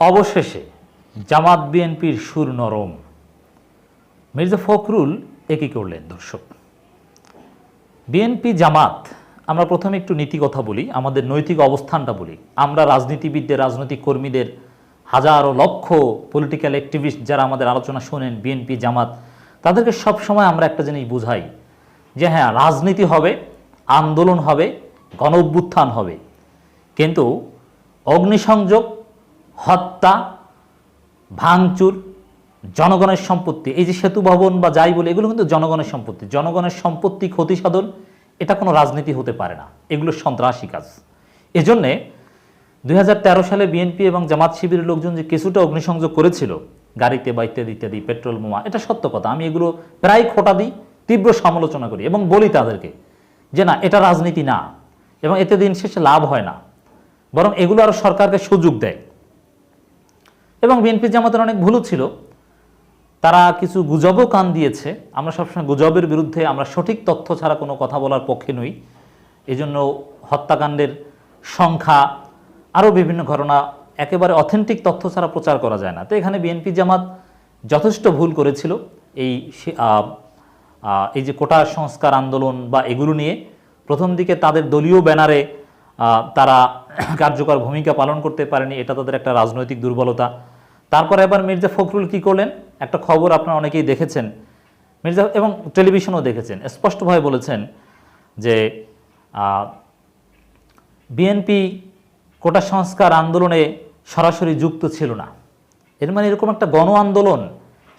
অবশেষে জামাত বিএনপির সুর নরম। মির্জা ফখরুল একই করলেন দর্শক বিএনপি জামাত, আমরা প্রথমে একটু নীতি কথা বলি, আমাদের নৈতিক অবস্থানটা বলি। আমরা রাজনীতিবিদদের, রাজনৈতিক কর্মীদের হাজারো লক্ষ পলিটিক্যাল অ্যাক্টিভিস্ট যারা আমাদের আলোচনা শোনেন, বিএনপি জামাত, তাদেরকে সব সময় আমরা একটা জিনিস বুঝাই যে হ্যাঁ রাজনীতি হবে, আন্দোলন হবে গণ অভ্যুত্থান হবে। কিন্তু অগ্নিসংযোগ হত্যা, ভাঙচুর, জনগণের সম্পত্তি। এই যে সেতু ভবন বা যাই বলে, এগুলো কিন্তু জনগণের সম্পত্তি। জনগণের সম্পত্তি ক্ষতি সাধন এটা কোনো রাজনীতি হতে পারে না। এগুলো সন্ত্রাসী কাজ। এজন্যে দু হাজার তেরো সালে বিএনপি এবং জামাত শিবিরের লোকজন যে কিছুটা অগ্নিসংযোগ করেছিল, গাড়িতে বা ইত্যাদি ইত্যাদি, পেট্রোল, বোমা, এটা সত্য কথা। আমি এগুলো প্রায় খোটা দিই, তীব্র সমালোচনা করি এবং বলি তাদেরকে যে না, এটা রাজনীতি না এবং এতে দিন শেষে লাভ হয় না। বরং এগুলো আরও সরকারকে সুযোগ দেয়। এবং বিএনপি জামাতের অনেক ভুলও ছিল। তারা কিছু গুজবও কান দিয়েছে। আমরা সবসময় গুজবের বিরুদ্ধে আমরা সঠিক তথ্য ছাড়া কোনো কথা বলার পক্ষে নই। এজন্য হত্যাকাণ্ডের সংখ্যা আরও বিভিন্ন ঘটনা একেবারে অথেন্টিক তথ্য ছাড়া প্রচার করা যায় না। তো এখানে বিএনপি জামাত যথেষ্ট ভুল করেছিল। এই এই যে কোটা সংস্কার আন্দোলন বা এগুলো নিয়ে প্রথম দিকে তাদের দলীয় ব্যানারে তারা কার্যকর ভূমিকা পালন করতে পারেনি। এটা তাদের একটা রাজনৈতিক দুর্বলতা। তারপর এবার মির্জা ফখরুল কি করলেন? একটা খবর আপনারা অনেকেই দেখেছেন। মির্জা এবং টেলিভিশনও দেখেছেন। স্পষ্টভাবে বলেছেন যে বিএনপি কোটা সংস্কার আন্দোলনে সরাসরি যুক্ত ছিল না। এর মানে এরকম একটা গণ আন্দোলন,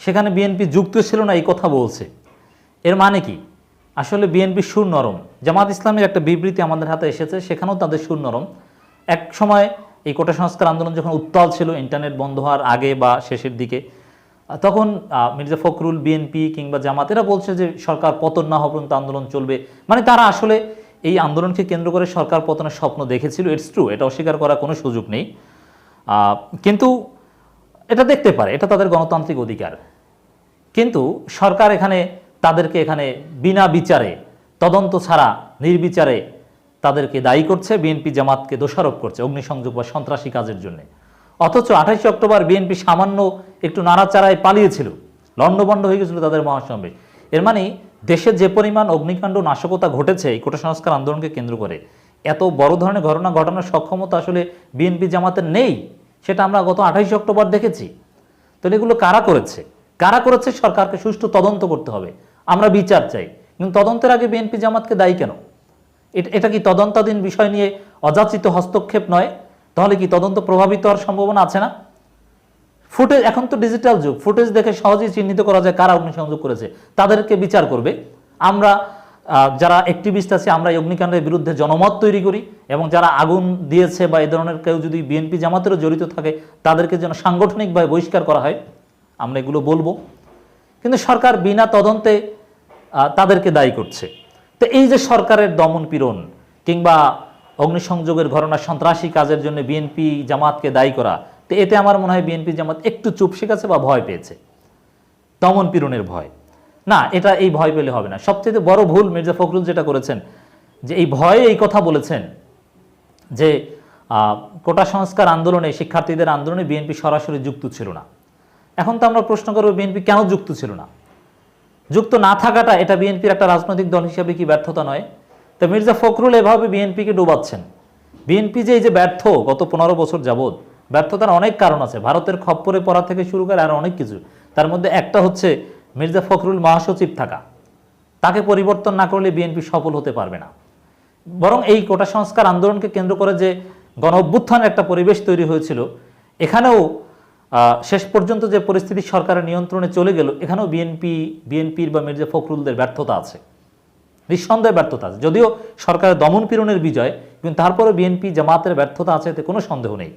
সেখানে বিএনপি যুক্ত ছিল না, এই কথা বলছে। এর মানে কি? আসলে বিএনপি সুর নরম। জামাত ইসলামের একটা বিবৃতি আমাদের হাতে এসেছে, সেখানেও তাদের সুর নরম। এক সময় এই কোটা সংস্কার আন্দোলন যখন উত্তাল ছিল, ইন্টারনেট বন্ধ হওয়ার আগে বা শেষের দিকে তখন মির্জা ফখরুল বিএনপি কিংবা জামাত, এরা বলছে যে সরকার পতন না হওয়া পর্যন্ত আন্দোলন চলবে। মানে তারা আসলে এই আন্দোলনকে কেন্দ্র করে সরকার পতনের স্বপ্ন দেখেছিল ইটস ট্রু এটা অস্বীকার করার কোনো সুযোগ নেই। কিন্তু এটা দেখতে পারে, এটা তাদের গণতান্ত্রিক অধিকার। কিন্তু সরকার এখানে, তাদেরকে এখানে বিনা বিচারে, তদন্ত ছাড়া, নির্বিচারে তাদেরকে দায়ী করছে, বিএনপি জামাতকে দোষারোপ করছে অগ্নিসংযোগ বা সন্ত্রাসী কাজের জন্য। অথচ আঠাশে অক্টোবর বিএনপি সামান্য একটু নাড়াচাড়ায় পালিয়েছিল, লণ্ডভণ্ড হয়ে গেছিল তাদের মহাসমাবেশ। এর মানে দেশে যে পরিমাণ অগ্নিকাণ্ড নাশকতা ঘটেছে, এই কোটা সংস্কার আন্দোলনকে কেন্দ্র করে, এত বড় ধরনের ঘটনা ঘটানোর সক্ষমতা আসলে বিএনপি জামাতের নেই, সেটা আমরা গত আঠাশে অক্টোবর দেখেছি। তাহলে এগুলো কারা করেছে? কারা করেছে? সরকারকে সুষ্ঠু তদন্ত করতে হবে। আমরা বিচার চাই। কিন্তু তদন্তের আগে বিএনপি জামাতকে দায়ী কেন? এট- কি তদন্তাধীন বিষয় নিয়ে অযাচিত হস্তক্ষেপ নয়? তাহলে কি তদন্ত প্রভাবিত হওয়ার সম্ভাবনা আছে না? ফুটেজ, এখন তো ডিজিটাল যুগ, ফুটেজ দেখে সহজেই চিহ্নিত করা যায় কারা অগ্নিসংযোগ করেছে, তাদেরকে বিচার করবে। আমরা যারা অ্যাক্টিভিস্ট আছে, আমরা এই অগ্নিকাণ্ডের বিরুদ্ধে জনমত তৈরি করি এবং যারা আগুন দিয়েছে বা এই ধরনের কেউ যদি বিএনপি জামাতেরও জড়িত থাকে, তাদেরকে যেন সাংগঠনিকভাবে বহিষ্কার করা হয়, আমরা এগুলো বলব। কিন্তু সরকার বিনা তদন্তে তাদেরকে দায়ী করছে। তো এই যে সরকারের দমন পীড়ন কিংবা অগ্নিসংযোগের ঘটনা, সন্ত্রাসী কাজের জন্য বিএনপি জামাতকে দায়ী করা, তো এতে আমার মনে হয় বিএনপি জামাত একটু চুপ শিখেছে বা ভয় পেয়েছে। দমন পীড়নের ভয়। না, এটা এই ভয় পেলে হবে না। সবচেয়ে বড় ভুল মির্জা ফখরুল যেটা করেছেন, যে এই ভয়ে এই কথা বলেছেন যে কোটা সংস্কার আন্দোলনে, শিক্ষার্থীদের আন্দোলনে বিএনপি সরাসরি যুক্ত ছিল না। এখন তো আমরা প্রশ্ন করব, বিএনপি কেন যুক্ত ছিল না? যুক্ত না থাকাটা এটা বিএনপির একটা রাজনৈতিক দল হিসেবে কি ব্যর্থতা নয়? তো মির্জা ফখরুল এভাবে বিএনপিকে ডোবাচ্ছেন। বিএনপি যে এই যে ব্যর্থ গত পনেরো বছর যাবৎ, ব্যর্থতার অনেক কারণ আছে। ভারতের খপ্পরে পড়া থেকে শুরু করে আর অনেক কিছু। তার মধ্যে একটা হচ্ছে মির্জা ফখরুল মহাসচিব থাকা। তাকে পরিবর্তন না করলে বিএনপি সফল হতে পারবে না। বরং এই কোটা সংস্কার আন্দোলনকে কেন্দ্র করে যে গণ অভ্যুত্থানের একটা পরিবেশ তৈরি হয়েছিল, এখানেও শেষ পর্যন্ত যে পরিস্থিতি সরকারের নিয়ন্ত্রণে চলে গেল, এখানেও বিএনপি বিএনপির বা মির্জা ফখরুলদের ব্যর্থতা আছে। নিঃসন্দেহে ব্যর্থতা আছে। যদিও সরকারের দমন পীড়নের বিজয়, কিন্তু তারপরে বিএনপি জামাতের ব্যর্থতা আছে এতে কোনো সন্দেহ নেই।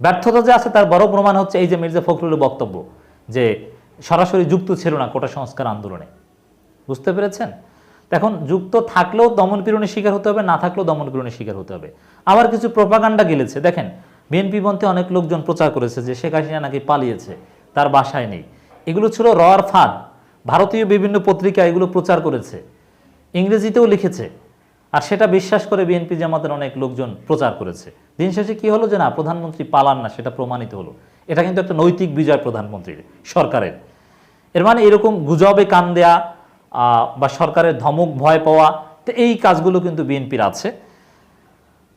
ব্যর্থতা যে আছে, তার বড় প্রমাণ হচ্ছে এই যে মির্জা ফখরুলের বক্তব্য, যে সরাসরি যুক্ত ছিল না কোটা সংস্কার আন্দোলনে। বুঝতে পেরেছেন? এখন যুক্ত থাকলেও দমন পীড়নের শিকার হতে হবে, না থাকলেও দমন পীড়নের শিকার হতে হবে। আবার কিছু প্রপাগান্ডা গেলেছে। দেখেন বিএনপি পন্থে অনেক লোকজন প্রচার করেছে যে শেখ হাসিনা নাকি পালিয়েছে, তার বাসায় নেই। এগুলো ছিল রয়ার ফাঁদ। ভারতীয় বিভিন্ন পত্রিকা এগুলো প্রচার করেছে। ইংরেজিতেও লিখেছে। আর সেটা বিশ্বাস করে বিএনপি জামাতের অনেক লোকজন প্রচার করেছে। দিন শেষে কী হলো যে না, প্রধানমন্ত্রী পালান না, সেটা প্রমাণিত হলো। এটা কিন্তু একটা নৈতিক বিজয় প্রধানমন্ত্রীর, সরকারের। এর মানে এরকম গুজবে কান দেয়া বা সরকারের ধমক ভয় পাওয়া, তো এই কাজগুলো কিন্তু বিএনপির আছে।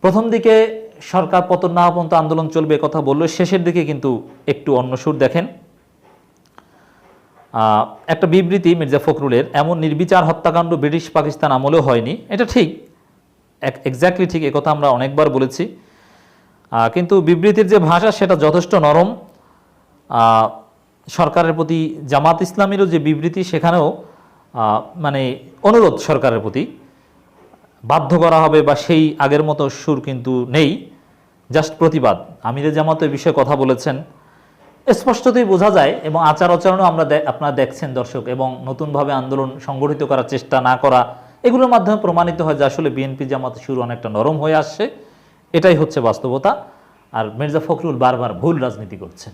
প্রথম দিকে সরকার পতন না পর্যন্ত আন্দোলন চলবে কথা বলল শেষের দিকে কিন্তু একটু অন্য সুর দেখেন। একটা বিবৃতি মির্জা ফখরুলের, এমন নির্বিচার হত্যাকাণ্ড ব্রিটিশ পাকিস্তান আমলেও হয়নি। এটা ঠিক। এক্স্যাক্টলি ঠিক কথা আমরা অনেকবার বলেছি। কিন্তু বিবৃতির যে ভাষা সেটা যথেষ্ট নরম। সরকারের প্রতি, জামাত ইসলামেরও যে বিবৃতি সেখানেও মানে অনুরোধ সরকারের প্রতি। বাধ্য করা হবে বা সেই আগের মতো সুর কিন্তু নেই জাস্ট প্রতিবাদ। আমিরে জামাত এই বিষয়ে কথা বলেছেন। স্পষ্টতই বোঝা যায় এবং আচার আচরণও আমরা আপনারা দেখছেন দর্শক, এবং নতুনভাবে আন্দোলন সংগঠিত করার চেষ্টা না করা, এগুলোর মাধ্যমে প্রমাণিত হয় যে আসলে বিএনপি জামাত সুর অনেকটা নরম হয়ে আসছে। এটাই হচ্ছে বাস্তবতা। আর মির্জা ফখরুল বারবার ভুল রাজনীতি করছেন।